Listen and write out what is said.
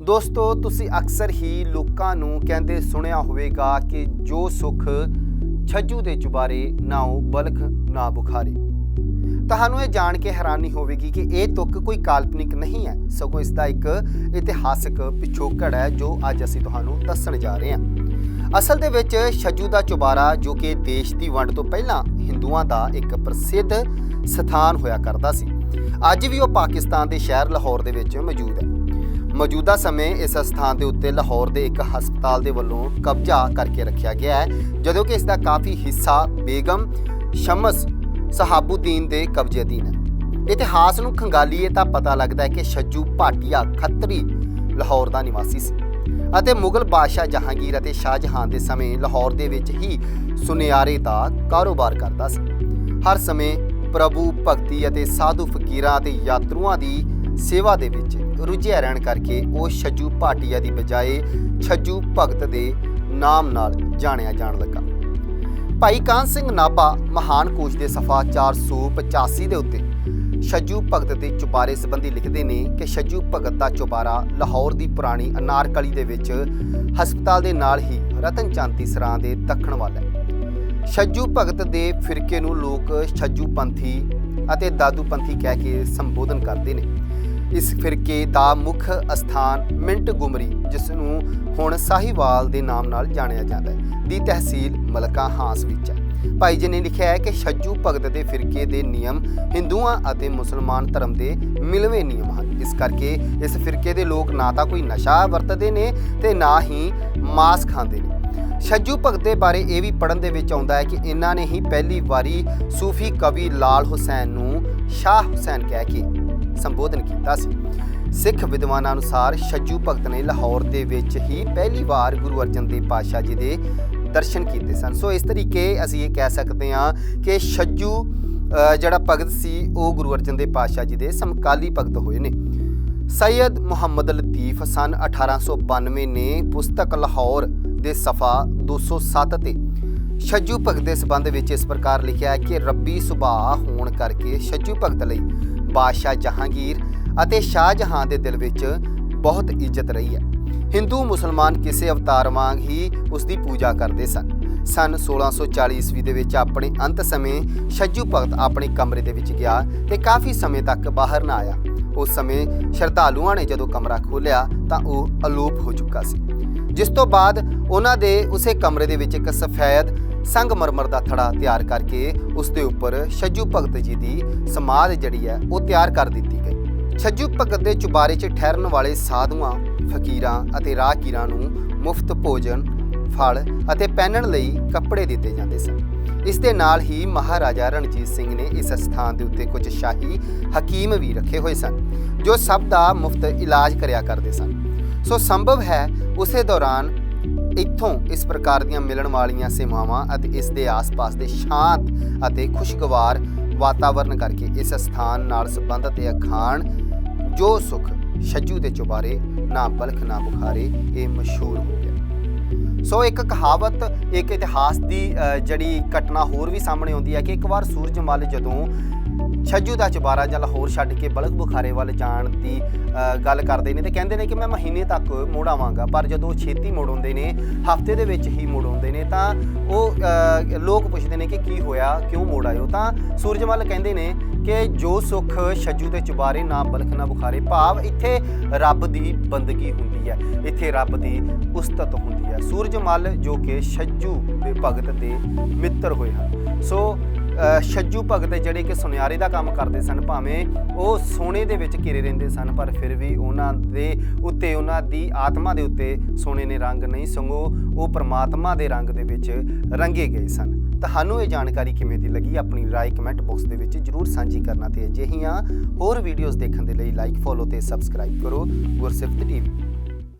ਦੋਸਤੋ, ਤੁਸੀਂ ਅਕਸਰ ਹੀ ਲੋਕਾਂ ਨੂੰ ਕਹਿੰਦੇ ਸੁਣਿਆ ਹੋਵੇਗਾ ਕਿ ਜੋ ਸੁਖ ਛੱਜੂ ਦੇ ਚੁਬਾਰੇ ਨਾਉ ਬਲਖ ਨਾ ਬੁਖਾਰੇ। ਤੁਹਾਨੂੰ ਇਹ ਜਾਣ ਕੇ ਹੈਰਾਨੀ ਹੋਵੇਗੀ ਕਿ ਇਹ ਤੁਕ ਕੋਈ ਕਾਲਪਨਿਕ ਨਹੀਂ ਹੈ। ਸਗੋਂ ਇਸ ਦਾ ਇੱਕ ਇਤਿਹਾਸਕ ਪਿਛੋਕੜ ਹੈ ਜੋ ਅੱਜ ਅਸੀਂ ਤੁਹਾਨੂੰ ਦੱਸਣ ਜਾ ਰਹੇ ਹਾਂ। ਅਸਲ ਦੇ ਵਿੱਚ ਛੱਜੂ ਦਾ ਚੁਬਾਰਾ ਜੋ ਕਿ ਦੇਸ਼ ਦੀ ਵੰਡ ਤੋਂ ਪਹਿਲਾਂ ਹਿੰਦੂਆਂ ਦਾ ਇੱਕ ਪ੍ਰਸਿੱਧ ਸਥਾਨ ਹੋਇਆ ਕਰਦਾ ਸੀ, ਅੱਜ ਵੀ ਉਹ ਪਾਕਿਸਤਾਨ ਦੇ ਸ਼ਹਿਰ ਲਾਹੌਰ ਦੇ ਵਿੱਚ ਮੌਜੂਦ ਹੈ। ਮੌਜੂਦਾ ਸਮੇਂ ਇਸ ਸਥਾਨ ਦੇ ਉੱਤੇ ਲਾਹੌਰ ਦੇ ਇੱਕ ਹਸਪਤਾਲ ਦੇ ਵੱਲੋਂ ਕਬਜ਼ਾ ਕਰਕੇ ਰੱਖਿਆ ਗਿਆ ਹੈ, ਜਦੋਂ ਕਿ ਇਸ ਦਾ ਕਾਫੀ ਹਿੱਸਾ ਬੇਗਮ ਸ਼ਮਸ ਸਹਾਬੂਦੀਨ ਦੇ ਕਬਜ਼ੇ ਅਧੀਨ ਹੈ। ਇਤਿਹਾਸ ਨੂੰ ਖੰਗਾਲੀਏ ਤਾਂ ਪਤਾ ਲੱਗਦਾ ਹੈ ਕਿ ਛੱਜੂ ਭਾਟੀਆ ਖੱਤਰੀ ਲਾਹੌਰ ਦਾ ਨਿਵਾਸੀ ਸੀ ਅਤੇ ਮੁਗਲ ਬਾਦਸ਼ਾਹ ਜਹਾਂਗੀਰ ਅਤੇ ਸ਼ਾਹਜਹਾਂ ਦੇ ਸਮੇਂ ਲਾਹੌਰ ਦੇ ਵਿੱਚ ਹੀ ਸੁਨਿਆਰੇ ਦਾ ਕਾਰੋਬਾਰ ਕਰਦਾ ਸੀ। ਹਰ ਸਮੇਂ ਪ੍ਰਭੂ ਭਗਤੀ ਅਤੇ ਸਾਧੂ ਫਕੀਰਾਂ ਅਤੇ ਯਾਤਰੂਆਂ ਦੀ ਸੇਵਾ ਦੇ ਵਿੱਚ ਰੁੱਝਿਆ ਰਹਿਣ ਕਰਕੇ ਉਹ ਛੱਜੂ ਭਾਟੀਆ ਦੀ ਬਜਾਏ ਛੱਜੂ ਭਗਤ ਦੇ ਨਾਮ ਨਾਲ ਜਾਣਿਆ ਜਾਣ ਲੱਗਾ। ਭਾਈ ਕਾਨ ਸਿੰਘ ਨਾਭਾ ਮਹਾਨ ਕੋਸ਼ ਦੇ ਸਫਾ 485 ਦੇ ਉੱਤੇ ਛੱਜੂ ਭਗਤ ਦੇ ਚੁਬਾਰੇ ਸੰਬੰਧੀ ਲਿਖਦੇ ਨੇ ਕਿ ਛੱਜੂ ਭਗਤ ਦਾ ਚੁਬਾਰਾ ਲਾਹੌਰ ਦੀ ਪੁਰਾਣੀ ਅਨਾਰਕਲੀ ਦੇ ਵਿੱਚ ਹਸਪਤਾਲ ਦੇ ਨਾਲ ਹੀ ਰਤਨ ਚਾਂਤੀ ਸਰਾਂ ਦੇ ਦੱਖਣ ਵੱਲ ਹੈ। ਛੱਜੂ ਭਗਤ ਦੇ ਫਿਰਕੇ ਨੂੰ ਲੋਕ ਛੱਜੂ ਪੰਥੀ ਅਤੇ ਦਾਦੂ ਪੰਥੀ ਕਹਿ ਕੇ ਸੰਬੋਧਨ ਕਰਦੇ ਨੇ। ਇਸ ਫਿਰਕੇ ਦਾ ਮੁੱਖ ਅਸਥਾਨ ਮਿੰਟ ਗੁਮਰੀ ਜਿਸ ਨੂੰ ਹੁਣ ਸਾਹੀਵਾਲ ਦੇ ਨਾਮ ਨਾਲ ਜਾਣਿਆ ਜਾਂਦਾ ਹੈ, ਦੀ ਤਹਿਸੀਲ ਮਲਕਾ ਹਾਂਸ ਵਿੱਚ ਹੈ। ਭਾਈ ਜੀ ਨੇ ਲਿਖਿਆ ਹੈ ਕਿ ਛੱਜੂ ਭਗਤ ਦੇ ਫਿਰਕੇ ਦੇ ਨਿਯਮ ਹਿੰਦੂਆਂ ਅਤੇ ਮੁਸਲਮਾਨ ਧਰਮ ਦੇ ਮਿਲਵੇਂ ਨਿਯਮ ਹਨ। ਇਸ ਕਰਕੇ ਇਸ ਫਿਰਕੇ ਦੇ ਲੋਕ ਨਾ ਤਾਂ ਕੋਈ ਨਸ਼ਾ ਵਰਤਦੇ ਨੇ ਤੇ ਨਾ ਹੀ ਮਾਸ ਖਾਂਦੇ ਨੇ। ਛੱਜੂ ਭਗਤ ਦੇ ਬਾਰੇ ਇਹ ਵੀ ਪੜਨ ਦੇ ਵਿੱਚ ਆਉਂਦਾ ਹੈ ਕਿ ਇਹਨਾਂ ਨੇ ਹੀ ਪਹਿਲੀ ਵਾਰੀ ਸੂਫੀ ਕਵੀ ਲਾਲ ਹੁਸੈਨ ਨੂੰ ਸ਼ਾਹ ਹੁਸੈਨ ਕਹਿ ਕੇ ਸੰਬੋਧਨ ਕੀਤਾ ਸੀ। ਸਿੱਖ ਵਿਦਵਾਨਾਂ ਅਨੁਸਾਰ ਛੱਜੂ ਭਗਤ ਨੇ ਲਾਹੌਰ ਦੇ ਵਿੱਚ ਹੀ ਪਹਿਲੀ ਵਾਰ ਗੁਰੂ ਅਰਜਨ ਦੇਵ ਪਾਤਸ਼ਾਹ ਜੀ ਦੇ ਦਰਸ਼ਨ ਕੀਤੇ ਸਨ। ਸੋ ਇਸ ਤਰੀਕੇ ਅਸੀਂ ਇਹ ਕਹਿ ਸਕਦੇ ਹਾਂ ਕਿ ਛੱਜੂ ਜਿਹੜਾ ਭਗਤ ਸੀ, ਉਹ ਗੁਰੂ ਅਰਜਨ ਦੇਵ ਪਾਤਸ਼ਾਹ ਜੀ ਦੇ ਸਮਕਾਲੀ ਭਗਤ ਹੋਏ ਨੇ। ਸੈਯਦ ਮੁਹੰਮਦ ਲਤੀਫ ਸਨ 1892 ਨੇ ਪੁਸਤਕ ਲਾਹੌਰ ਦੇ ਸਫਾ 207 ਤੇ ਛੱਜੂ ਭਗਤ ਦੇ ਸੰਬੰਧ ਵਿੱਚ ਇਸ ਪ੍ਰਕਾਰ ਲਿਖਿਆ ਹੈ ਕਿ ਰੱਬੀ ਸੁਭਾਅ ਹੋਣ ਕਰਕੇ ਛੱਜੂ ਭਗਤ ਲਈ ਬਾਦਸ਼ਾਹ ਜਹਾਂਗੀਰ ਅਤੇ ਸ਼ਾਹਜਹਾਨ ਦੇ ਦਿਲ ਵਿੱਚ ਬਹੁਤ ਇੱਜ਼ਤ ਰਹੀ ਹੈ। ਹਿੰਦੂ ਮੁਸਲਮਾਨ ਕਿਸੇ ਅਵਤਾਰ ਵਾਂਗ ਹੀ ਉਸ ਦੀ ਪੂਜਾ ਕਰਦੇ ਸਨ। ਸਨ 1640 ਈਸਵੀ ਦੇ ਵਿੱਚ ਆਪਣੇ ਅੰਤ ਸਮੇਂ ਛੱਜੂ ਭਗਤ ਆਪਣੇ ਕਮਰੇ ਦੇ ਵਿੱਚ ਗਿਆ ਤੇ ਕਾਫੀ ਸਮੇਂ ਤੱਕ ਬਾਹਰ ਨਾ ਆਇਆ। ਉਸ ਸਮੇਂ ਸ਼ਰਧਾਲੂਆਂ ਨੇ ਜਦੋਂ ਕਮਰਾ ਖੋਲ੍ਹਿਆ ਤਾਂ ਉਹ ਅਲੋਪ ਹੋ ਚੁੱਕਾ ਸੀ। ਜਿਸ ਤੋਂ ਬਾਅਦ ਉਹਨਾਂ ਦੇ ਉਸੇ ਕਮਰੇ ਦੇ ਵਿੱਚ ਇੱਕ ਸਫੈਦ ਸੰਗਮਰਮਰ ਦਾ ਥੜਾ ਤਿਆਰ ਕਰਕੇ ਉਸ ਦੇ ਉੱਪਰ ਛੱਜੂ ਭਗਤ ਜੀ ਦੀ ਸਮਾਧ ਜਿਹੜੀ ਹੈ, ਉਹ ਤਿਆਰ ਕਰ ਦਿੱਤੀ ਗਈ। ਛੱਜੂ ਭਗਤ ਦੇ ਚੁਬਾਰੇ 'ਚ ਠਹਿਰਨ ਵਾਲੇ ਸਾਧੂਆਂ, ਫਕੀਰਾਂ ਅਤੇ ਰਾਹਗੀਰਾਂ ਨੂੰ ਮੁਫਤ ਭੋਜਨ, ਫਲ ਅਤੇ ਪਹਿਨਣ ਲਈ ਕੱਪੜੇ ਦਿੱਤੇ ਜਾਂਦੇ ਸਨ। ਇਸ ਦੇ ਨਾਲ ਹੀ ਮਹਾਰਾਜਾ ਰਣਜੀਤ ਸਿੰਘ ਨੇ ਇਸ ਸਥਾਨ ਦੇ ਉੱਤੇ ਕੁਝ ਸ਼ਾਹੀ ਹਕੀਮ ਵੀ ਰੱਖੇ ਹੋਏ ਸਨ, ਜੋ ਸਭ ਦਾ ਮੁਫਤ ਇਲਾਜ ਕਰਿਆ ਕਰਦੇ ਸਨ। ਸੋ ਸੰਭਵ ਹੈ, ਉਸੇ ਦੌਰਾਨ ਇੱਥੋਂ ਇਸ ਪ੍ਰਕਾਰ ਦੀਆਂ ਮਿਲਣ ਵਾਲੀਆਂ ਸੇਵਾਵਾਂ ਅਤੇ ਇਸ ਦੇ ਆਸ-ਪਾਸ ਦੇ ਸ਼ਾਂਤ ਅਤੇ ਖੁਸ਼ਗਵਾਰ ਵਾਤਾਵਰਣ ਕਰਕੇ ਇਸ ਸਥਾਨ ਨਾਲ ਸੰਬੰਧਿਤ ਇਹ ਅਖਾਣ ਜੋ ਸੁਖ ਛੱਜੂ ਦੇ ਚੁਬਾਰੇ, ਨਾ ਬਲਖ, ਨਾ ਬੁਖਾਰੇ, ਇਹ ਮਸ਼ਹੂਰ ਹੋ ਗਿਆ। ਸੋ ਇੱਕ ਕਹਾਵਤ, ਇੱਕ ਇਤਿਹਾਸ ਦੀ ਜਿਹੜੀ ਘਟਨਾ ਹੋਰ ਵੀ ਸਾਹਮਣੇ ਆਉਂਦੀ ਹੈ ਕਿ ਇੱਕ ਵਾਰ ਸੂਰਜਮਲ ਜਦੋਂ ਛੱਜੂ ਦਾ ਚੁਬਾਰਾ ਜਾਂ ਲਾਹੌਰ ਛੱਡ ਕੇ ਬਲਖ ਬੁਖਾਰੇ ਵੱਲ ਜਾਣ ਦੀ ਗੱਲ ਕਰਦੇ ਨੇ ਤੇ ਕਹਿੰਦੇ ਨੇ ਕਿ ਮੈਂ ਮਹੀਨੇ ਤੱਕ ਮੁੜ ਆਵਾਂਗਾ ਪਰ ਜਦੋਂ ਉਹ ਛੇਤੀ ਮੁੜ ਆਉਂਦੇ ਨੇ, ਹਫ਼ਤੇ ਦੇ ਵਿੱਚ ਹੀ ਮੁੜ ਆਉਂਦੇ ਨੇ, ਤਾਂ ਉਹ ਲੋਕ ਪੁੱਛਦੇ ਨੇ ਕਿ ਕੀ ਹੋਇਆ, ਕਿਉਂ ਮੁੜ ਆਇਓ ਤਾਂ ਸੂਰਜਮਲ ਕਹਿੰਦੇ ਨੇ ਕਿ ਜੋ ਸੁਖ ਛੱਜੂ ਦੇ ਚੁਬਾਰੇ ਨਾ ਬਲਖ ਨਾ ਬੁਖਾਰੇ, ਭਾਵ ਇੱਥੇ ਰੱਬ ਦੀ ਬੰਦਗੀ ਹੁੰਦੀ ਹੈ, ਇੱਥੇ ਰੱਬ ਦੀ ਉਸਤਤ ਹੁੰਦੀ ਹੈ। ਸੂਰਜਮਲ ਜੋ ਕਿ ਛੱਜੂ ਦੇ ਭਗਤ ਦੇ ਮਿੱਤਰ ਹੋਏ ਹਨ। ਸੋ ਛੱਜੂ ਭਗਤ ਜਿਹੜੇ ਕਿ ਸੁਨਿਆਰੇ ਦਾ ਕੰਮ ਕਰਦੇ ਸਨ, ਭਾਵੇਂ ਉਹ ਸੋਨੇ ਦੇ ਵਿੱਚ ਘਿਰੇ ਰਹਿੰਦੇ ਸਨ, ਪਰ ਫਿਰ ਵੀ ਉਹਨਾਂ ਦੇ ਉੱਤੇ, ਉਹਨਾਂ ਦੀ ਆਤਮਾ ਦੇ ਉੱਤੇ ਸੋਨੇ ਨੇ ਰੰਗ ਨਹੀਂ ਸੰਗੋ, ਉਹ ਪਰਮਾਤਮਾ ਦੇ ਰੰਗ ਦੇ ਵਿੱਚ ਰੰਗੇ ਗਏ ਸਨ। ਤੁਹਾਨੂੰ ਇਹ ਜਾਣਕਾਰੀ ਕਿਵੇਂ ਦੀ ਲੱਗੀ? ਆਪਣੀ ਰਾਏ ਕਮੈਂਟ ਬਾਕਸ ਦੇ ਵਿੱਚ ਜਰੂਰ ਸਾਂਝੀ ਕਰਨਾ ਤੇ ਅਜਿਹੀਆਂ ਹੋਰ ਵੀਡੀਓਜ਼ ਦੇਖਣ ਦੇ ਲਈ ਲਾਈਕ ਫੋਲੋ ਤੇ ਸਬਸਕ੍ਰਾਈਬ ਕਰੋ ਗੁਰਸਿਫਤ ਟੀਵੀ।